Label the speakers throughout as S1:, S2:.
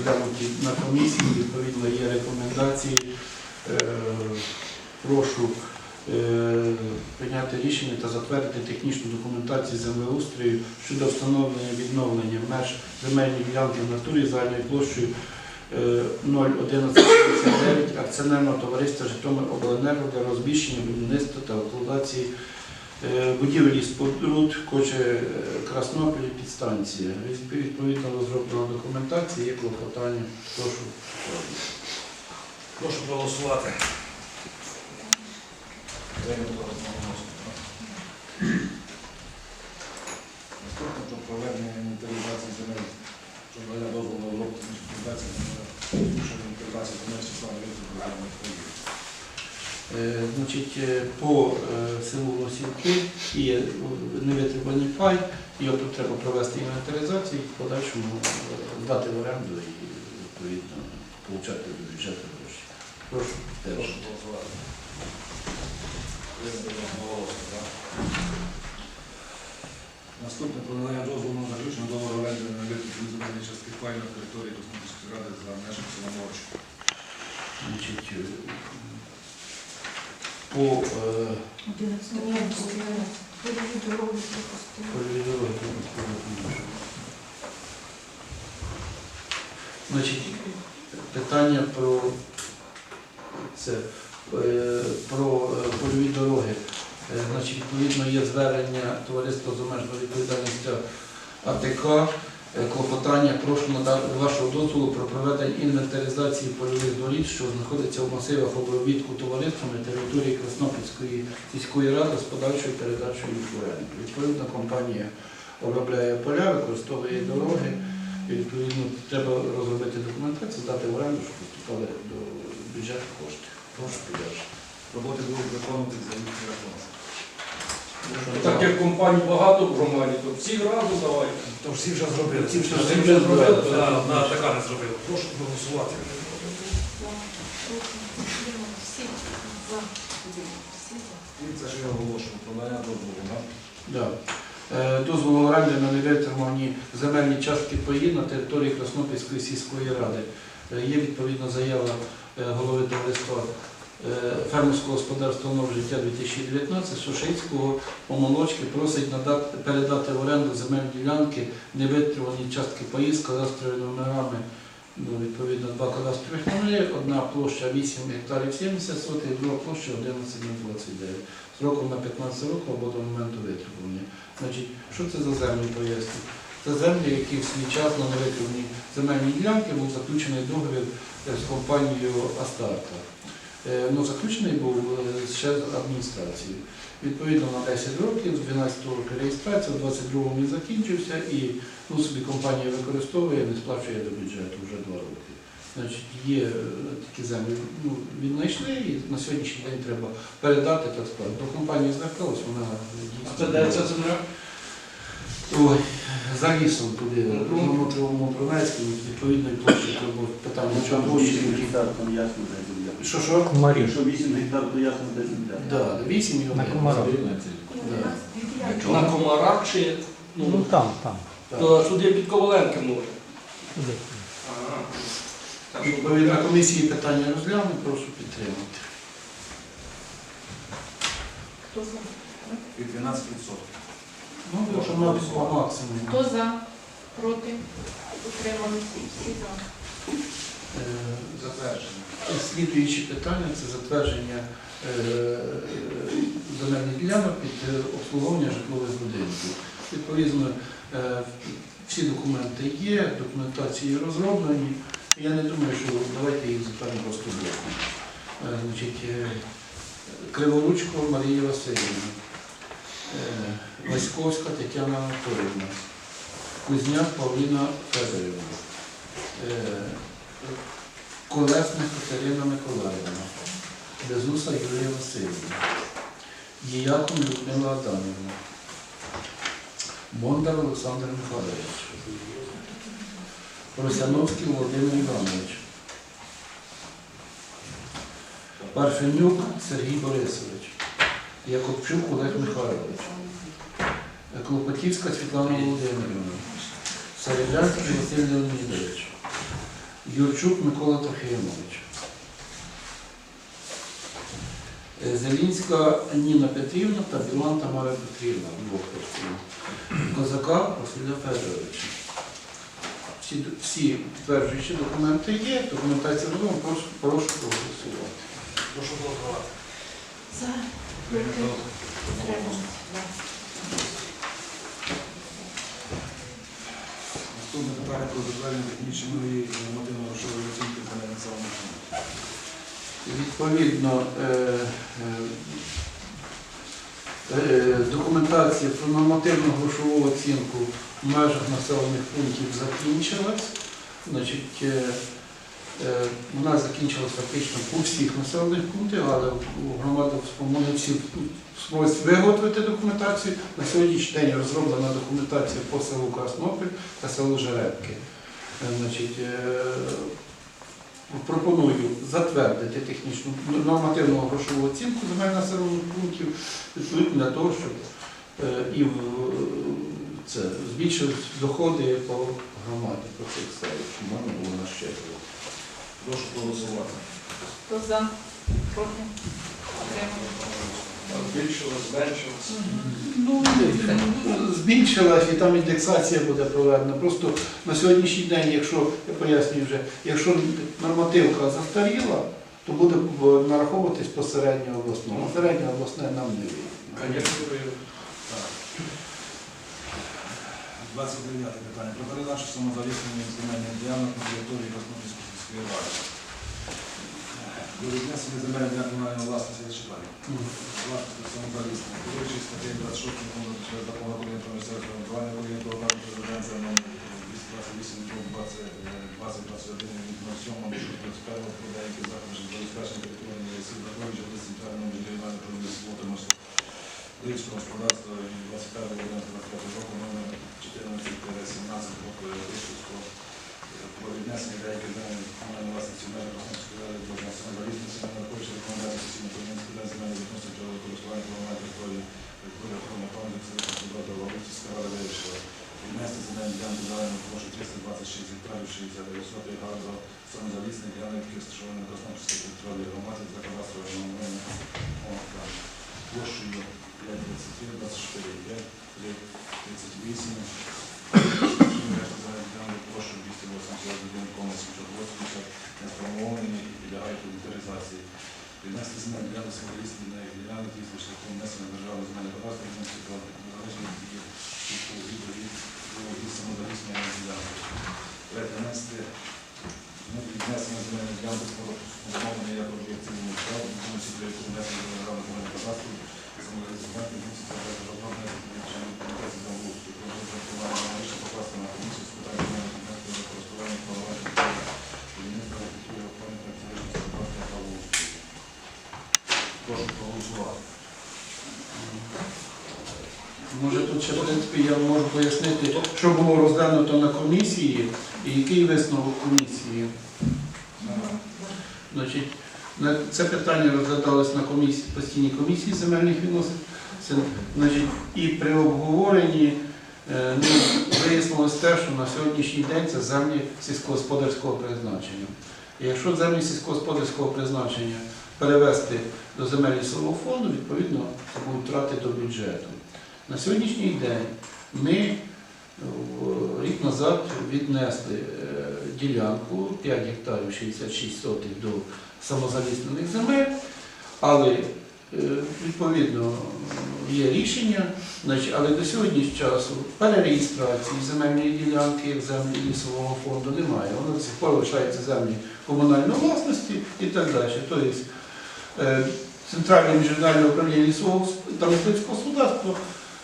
S1: розглянуті на комісії, відповідно є рекомендації. Е, Прошу е, прийняти рішення та затвердити технічну документацію землеустрою щодо встановлення відновлення меж земельної ділянки в натурі загальною площею е, 01159 акціонерного товариства Житомиробленерго для розміщення будівництва та експлуатації е, будівель і Коче е, Краснопіль підстанція. Відповідно розроблена документація, є клопотання. Прошу.
S2: Прошу проголосувати.
S3: Наступне про проведення інвентаризації земель, щоб дозволу на розробку інвентаризації земель, інвентаризації земель числа державних подій.
S1: Е, Значить, е, по е, селу Лосівки є е, невитриманий пай, його тут треба провести інвентаризацію і в подальшому е, здати в оренду і відповідно отримати до бюджету гроші. Прошу.
S3: Прошу
S1: підтримати.
S3: Наступне про дозволу на заключення договору оренди на виключення земельної частки пай на території Космічної ради за межами
S1: е, по е, польовій дорогі. Значить, питання про це е, про е, польові дороги. Е, Значить, відповідно, є звернення товариства з обмеженою відповідальністю АТК. Е, Клопотання прошу надати вашого дозволу про проведення інвентаризації польових доріг, що знаходяться в масивах обробітку товариства на території Краснопільської сільської ради з подальшою передачею їх в оренду. Відповідно, компанія обробляє поля, використовує дороги. Відповідно, треба розробити документацію, здати в оренду, щоб поступали до бюджету кошти. Прошу підтримати.
S3: Роботи будуть виконувати за їхній рахунок.
S2: Так як компаній багато в громаді, то всі разом давайте.
S3: То всі вже зробили.
S1: Всі вже
S2: Всі вже зробили, одна така не зробила. Прошу проголосувати.
S3: І це ж я оголошую про надання дозволу на
S1: Да. Е, Дозвол оренди на невитримані земельні частки паї на території Краснопільської сільської ради. Е, Є відповідна заява е, голови товариства фермерського господарства «Нове життя 2019 Сушицького помолочки просить надати, передати в оренду земельні ділянки невитримані частки паї з кадастровими номерами. Ну, відповідно, два кадастрових номери, одна площа 8 гектарів 70 сотих, друга площа 11 на 29 сроком на 15 років або до моменту витребування. Значить, що це за землі поясню? Це землі, які в свій час на невикривні земельні ділянки був заключений договір е, з компанією Астарта. Е, Ну, заключений був е, ще з адміністрацією. Відповідно на 10 років, з 12 року реєстрація, в 22-му він закінчився і ну, собі компанія використовує, не сплачує до бюджету вже 2 роки. Значить, є е, такі землі, ну, віднайшли і на сьогоднішній день треба передати так сказати. До компанії зверталась, вона
S2: А це де ця земля?
S1: Ой, за лісом туди, на Мотровому Бронецькому, відповідної площі, то питання, що площі.
S4: 8 гектар, то ясно, де земля.
S1: Що що?
S5: Комарів.
S4: Якщо 8 гектар, то ясно, де земля.
S1: Да, 8 і
S5: На комарах.
S2: На комарах чи
S5: Ну
S2: ну,
S5: там, там.
S2: то сюди під Коваленки може.
S5: Туди.
S2: Ага. Так
S1: Відповідно, комісії питання розгляну, прошу підтримати. Хто знає?
S3: від 12%.
S1: Ну, що мабуть, по максимуму.
S6: Хто за? Проти? Утримались? Всі за.
S1: Е,
S3: Затвердження.
S1: Слідуючі питання це затвердження е, земельних ділянок під е, обслуговування житлових будинків. Відповідно, всі документи є, документації розроблені. Я не думаю, що давайте їх затвердимо просто блоком. Криворучко Марія Васильівна, Васьковська Тетяна Анатоліївна, Кузняк Павліна Федорівна. е, Колесник Катерина Миколаївна, Безуса Юлія Васильівна, Діякон Людмила Адамівна, Бондар Олександр Михайлович, Росяновський Володимир Іванович, Парфенюк Сергій Борисович, Якобчук Олег Михайлович, Клопотівська Світлана Володимирівна, Серебрянський Василь Леонідович, Юрчук Микола Трофимович. Е, Зелінська Ніна Петрівна та Білан Тамара Петрівна, двох. Козака Василя Федоровича. Всі, всі підтверджуючі документи є, документація розумна, прошу, прошу проголосувати.
S3: Прошу голосувати. Наступне питання про затвердження технічної і нормативно-грошової оцінки та населених.
S1: Відповідно, е, е, е, документація про нормативну грошову оцінку в межах населених пунктів закінчилась. Значить, е, е, вона закінчилась фактично по всіх населених пунктах, але у вони всі спробують виготовити документацію. На сьогоднішній день розроблена документація по селу Краснопіль та селу Жеребки. Е, Значить, е, пропоную затвердити технічну нормативну грошову оцінку земель населених пунктів для того, щоб і це збільшили доходи по громаді по цих селах, щоб можна було нащеплювати.
S3: Прошу проголосувати.
S6: Хто за? Проти.
S2: Збільшилось, зменшилось.
S1: Ну, збільшилась і там індексація буде проведена. Просто на сьогоднішній день, якщо я пояснюю вже, якщо нормативка застаріла, то буде нараховуватись по середньо обласному. Середньо обласне нам не вийде.
S3: Так. 29 питання. Про передачу самозаліснення земельних ділянок на території ради. До віднесення земельних ділянок комунальної власності зачитаю. Власності самозаліснення. Керуючись статтею 26 закону через закон України про місцеве самоврядування України про органи президента номер 228 2021 від 07 21 про деякі заходи щодо забезпечення території лісів Заповіжжя до центрального регіонального управління свободи Львівського господарства від 25 грудня 25 року номер 14-17 року Львівського про віднесення деяких земель комунальної власності в межах Краснодарської ради до національної залізниці на нараховуючи рекомендації Сесійної комісії питань земельних відносин щодо користування комунальної території території охорони пам'яток Сергійського Субрата Лаврицька рада вирішила віднести земельні ділянки загальною площу 326 гектарів 69 сотих га до самозалісних ділянок, які розташовані на Краснодарській території громади за кадастровими номерами ОК площею 5 23, 24, 5, 3, 38, площу 281,780 не сформовані і підлягають інвентаризації. Віднести земель для самолісних ділянок і шляхом внесення державної земельної кадастру відносити до незалежної дії відповідно від самозалісної ділянки. Третє, внести ну, віднесення земельних ділянок з сформованими як об'єктивному справу, в тому числі як внесення до державної земельної кадастру, самозалісних ділянок відноситься до державної земельної комітету за вулицю. Про розрахування аналогічно покласти на комісію з питань земельних ділянок за користування планування будівництва архітектури пам'яток фізичної співпраці та вулиці. Прошу проголосувати.
S1: Може тут ще в принципі я можу пояснити, що було розглянуто на комісії і який висновок комісії. Значить, це питання розглядалось на комісії, постійній комісії земельних відносин. І при обговоренні е, ну, вияснилось те, що на сьогоднішній день це землі сільськогосподарського призначення. І якщо землі сільськогосподарського призначення перевести до земель лісового фонду, відповідно, це будуть втрати до бюджету. На сьогоднішній день ми е, рік назад віднесли е, ділянку 5 гектарів 66 сотих до самозаліснених земель, але е, відповідно є рішення, але до сьогоднішнього часу перереєстрації земельної ділянки як землі лісового фонду немає. Воно до сих пор лишається землі комунальної власності і так далі. Тобто Центральне міжнародне управління лісового та мисливського господарства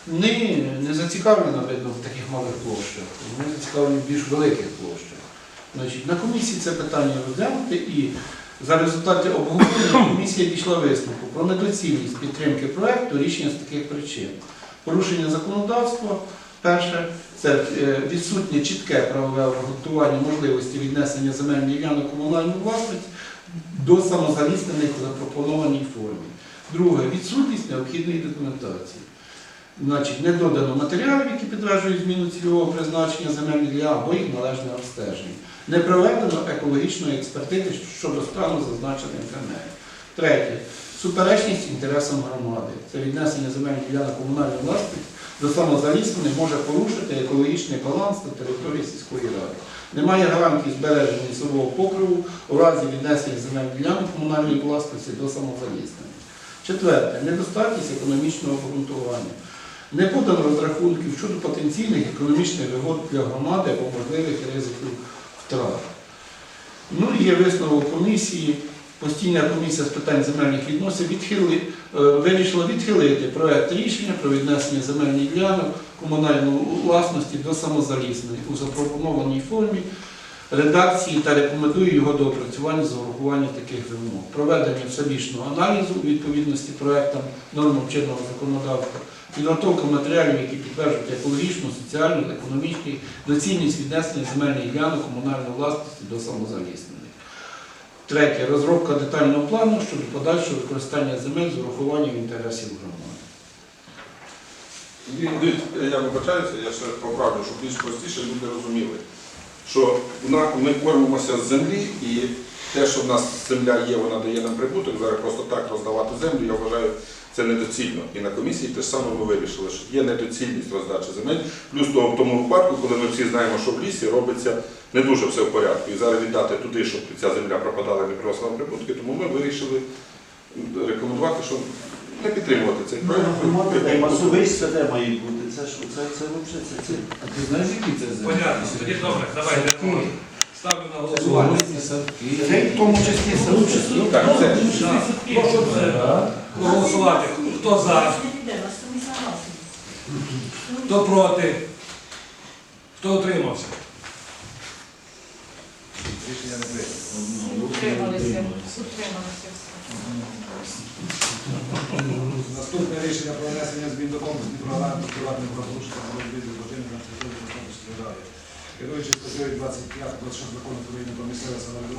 S1: не, не зацікавлено видно в таких малих площах, вони зацікавлені в більш великих площах. Значить, на комісії це питання розглянути і за результати обговорення комісія дійшла висновку про недоцільність підтримки проекту рішення з таких причин. Порушення законодавства, перше, це е, відсутнє чітке правове обґрунтування можливості віднесення земельних ділянок комунальної власності до самозаліснених у запропонованій формі. Друге, відсутність необхідної документації. Значить, не додано матеріалів, які підтверджують зміну цільового призначення земельних ділянок або їх належне обстеження. Не проведено екологічної експертизи щодо стану зазначених земель. Третє. Суперечність інтересам громади. Це віднесення земельних ділянок комунальної власності до самозаліснення може порушити екологічний баланс на території сільської ради. Немає гарантій збереження лісового покриву у разі віднесення земельних ділянок комунальної власності до самозаліснення. Четверте. Недостатність економічного обґрунтування. Не подано розрахунків щодо потенційних економічних вигод для громади або можливих ризиків втрат. Ну і є висновок комісії. Постійна комісія з питань земельних відносин відхили, е, вирішила відхилити проект рішення про віднесення земельних ділянок комунальної власності до самозалісної у запропонованій формі редакції та рекомендує його до опрацювання з урахуванням таких вимог. Проведення всебічного аналізу у відповідності проектам нормам чинного законодавства, підготовка матеріалів, які підтверджують екологічну, соціальну, економічну доцільність віднесення земельних ділянок комунальної власності до самозаліснених. Третє. Розробка детального плану щодо подальшого використання земель з урахуванням інтересів громади.
S5: Я вибачаюся, я ще поправлю, щоб більш простіше люди розуміли, що ми кормимося з землі і те, що в нас земля є, вона дає нам прибуток, зараз просто так роздавати землю, я вважаю, це недоцільно. І на комісії те ж саме ми вирішили, що є недоцільність роздачі земель. Плюс того, в тому випадку, коли ми всі знаємо, що в лісі робиться не дуже все в порядку. І зараз віддати туди, щоб ця земля пропадала і не приносила прибутки, тому ми вирішили рекомендувати, що не підтримувати цей
S4: Ну, де масовиська де має бути. Це ж це, це взагалі це, це.
S1: А ти знаєш, які це
S7: Понятно, тоді добре, давайте ставлю на голосування.
S1: Зоологічні садки. Це в тому числі садки.
S5: Так, це.
S7: Так, Прошу е, проголосувати. Хто за, хто проти, хто утримався?
S3: Рішення не прийнято.
S6: Утрималися. Утрималися.
S3: Наступне рішення про внесення змін до комплексної програми приватних правопорушень боротьби з злочинами на території Житомирської ради. Керуючись статтею 25 26 закону України про місцеве самоврядування,